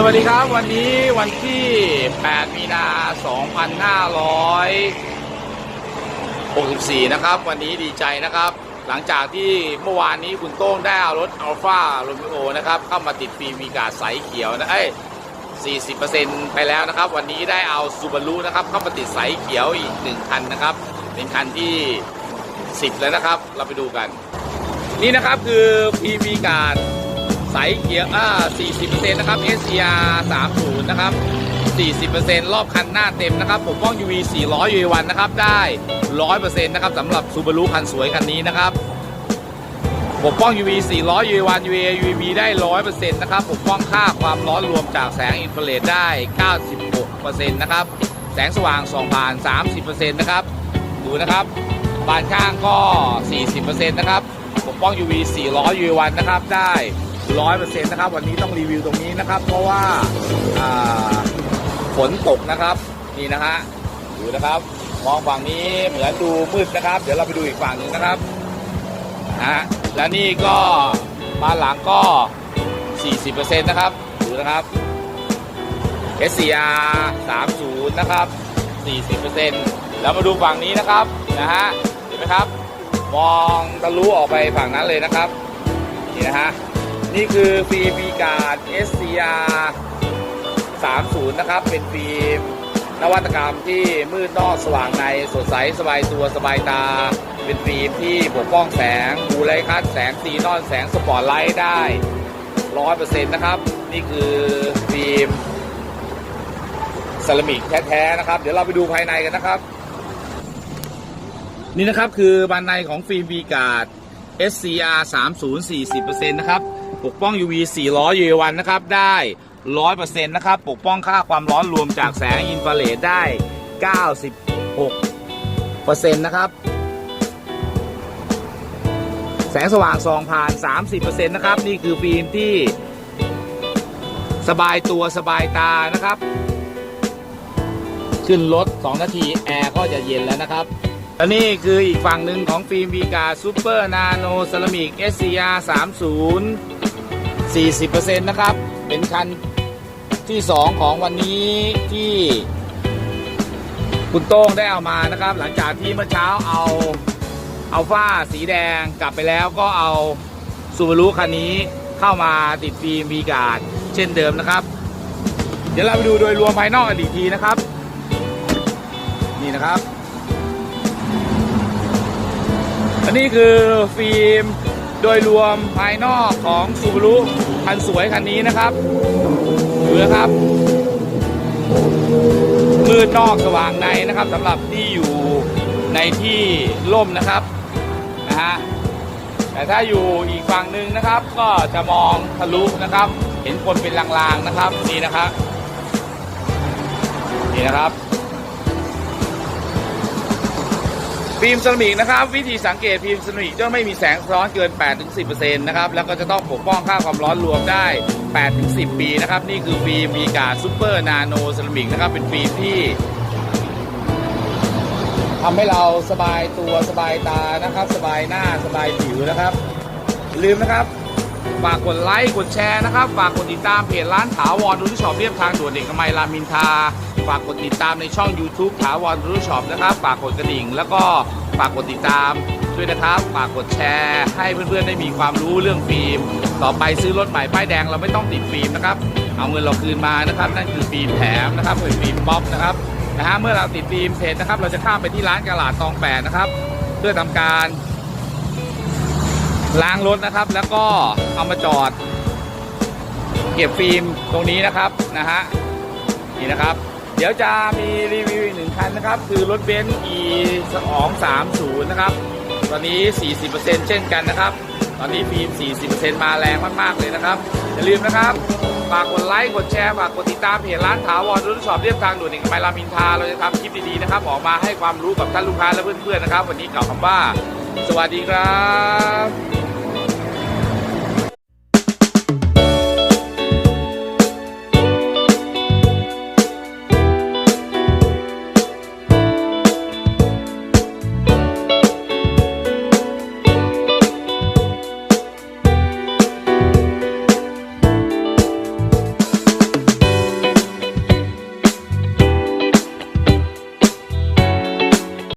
สวัสดีครับ วันนี้วันที่ 8 มีนา 2564 นะครับ วันนี้ดีใจนะครับ หลังจากที่เมื่อวานนี้คุณโต้งได้เอารถอัลฟาโรมิโอนะครับ เข้ามาติดฟิล์มมีกาดใสเขียวนะเอ้ย 40%ไปแล้วนะครับ วันนี้ได้เอาซูบารุนะครับ เข้ามาติดใสเขียวอีกหนึ่งคันนะครับ เป็นคันที่ 10 แล้วนะครับ เราไปดูกัน นี่นะครับคือ PV การ์ ใสเขียวอ่า40%นะครับ SCR 30นะครับ40%รอบคันหน้าเต็มนะครับผมป้อง UV 400 UV1 นะครับ ได้ 100%นะครับสำหรับ Subaru คันสวยคันนี้นะครับปกป้อง UV 400 UV1 UVA U V ได้ 100%นะครับปกป้องค่าความร้อนรวมจากแสงอินฟราเรดได้ 96%นะครับ แสงสว่างส่องผ่าน 30%นะครับ ดูนะครับ บานข้างก็ 40%นะครับปกป้อง UV 400 UV1 นะครับ ได้ 100%นต์นะครับ วันนี้ต้องรีวิวตรงนี้นะครับ เพราะว่าอ่าฝนตกนะครับ นี่นะฮะดูนะครับมองฝั่งนี้เหมือนดูมืดนะครับ เดี๋ยวเราไปดูอีกฝั่งหนึ่งนะครับนะฮะและนี่ก็บ้านหลังก็ 40%นะครับดูนะครับ SCR 30 นะครับ 40%แล้วมาดูฝั่งนี้นะครับนะฮะเห็นไหมครับ มองทะลุออกไปฝั่งนั้นเลยนะครับ นี่นะฮะ นี่คือฟิล์มมีการ SCR 30 นะครับ เป็นฟิล์มนวัตกรรมที่มืดนอกสว่างในสดใสสบายตัวสบายตา เป็นฟิล์มที่ปกป้องแสงบูไลคัดแสงซีนอนแสงสปอตไลท์ได้100%นต์นะครับ นี่คือฟิล์มเซรามิกแท้ๆนะครับ เดี๋ยวเราไปดูภายในกันนะครับ นี่นะครับคือบานในของฟิล์ม V Guard SCR 30 40%นะครับ ปกป้อง UV 400 UV1 นะครับ ได้ 100%นะครับ ปกป้องค่าความร้อนรวมจากแสงอินฟราเรดได้ 96%นะครับ แสงสว่างส่องผ่าน 30%นะครับ นี่คือฟิล์มที่สบายตัวสบายตานะครับ ขึ้นรถ 2 นาที แอร์ก็จะเย็นแล้วนะครับ และนี่คืออีกฝั่งหนึ่งของฟิล์มวีกาซูเปอร์นาโนเซรามิก SCR 30 40%นะครับ เป็นคันที่ 2 ของวันนี้ที่คุณโต้งได้เอามานะครับ หลังจากที่เมื่อเช้าเอาเอาฟ้าสีแดงกลับไปแล้วก็เอาซูบารุคันนี้เข้ามาติดฟิล์มวีกาดเช่นเดิมนะครับ เดี๋ยวเราไปดูโดยรวมภายนอกอีกทีนะครับ นี่นะครับ อันนี้คือฟิล์มโดยรวมภายนอกของซูบารุคันสวยคันนี้นะครับดูนะครับมืดนอกสว่างในนะครับสำหรับที่อยู่ในที่ร่มนะครับนะฮะแต่ถ้าอยู่อีกฝั่งหนึ่งนะครับ ก็จะมองทะลุนะครับ เห็นคนเป็นลางๆนะครับนี่นะครับนี่นะครับ ฟิล์มเซรามิกนะครับ วิธีสังเกตฟิล์มเซรามิกจะไม่มีแสงสะท้อนเกิน 8-10%นะครับแล้วก็จะต้องปกป้องค่าความร้อนรวมได้ 8-10 ปีนะครับ นี่คือฟิล์มมีกาซูเปอร์นาโนเซรามิกนะครับ เป็นฟิล์มที่ทำให้เราสบายตัวสบายตานะครับ สบายหน้าสบายผิวนะครับ ลืมนะครับฝากกดไลค์กดแชร์นะครับ ฝากกดติดตามเพจร้านถาวรรุ่ชอปเรียบทางด่วนเด็กกมัยรามินทา ฝากกดติดตามในช่อง YouTube ถาวรรุ่ช็อปนะครับ ฝากกดกระดิ่ง แล้วก็ฝากกดติดตามด้วยนะครับ ฝากกดแชร์ ให้เพื่อนๆได้มีความรู้เรื่องฟิล์ม ต่อไปซื้อรถใหม่ป้ายแดงเราไม่ต้องติดฟิล์มนะครับ เอาเงินเราคืนมานะครับ นั่นคือฟิล์มแถมนะครับเป็นฟิล์มบ๊อบนะครับนะฮะเมื่อเราติดฟิล์มเสร็จนะครับ เราจะข้ามไปที่ร้านกระลาดตองแปดนะครับ เพื่อทำการล้างรถนะครับ แล้วก็เอามาจอด เก็บฟิล์มตรงนี้นะครับนะฮะนี่นะครับ เดี๋ยวจะมีรีวิวอีกหนึ่งคันนะครับ คือรถเบนซ์ e 2 3 0นะครับ ตอนนี้ 40%เช่นกันนะครับ ตอนนี้ฟิล์ม 40%มาแรงมาก ๆ เลยนะครับ อย่าลืมนะครับ ฝากกดไลค์ กดแชร์ ฝากกดติดตามเพจร้านถาวรรุ่นชอปเรียบทางด่วนหนึ่งไมลามินทา เราจะทำคลิปดี ๆ นะครับ ออกมาให้ความรู้กับท่านลูกค้าและเพื่อน ๆ นะครับ วันนี้กล่าวคำว่า สวัสดีครับ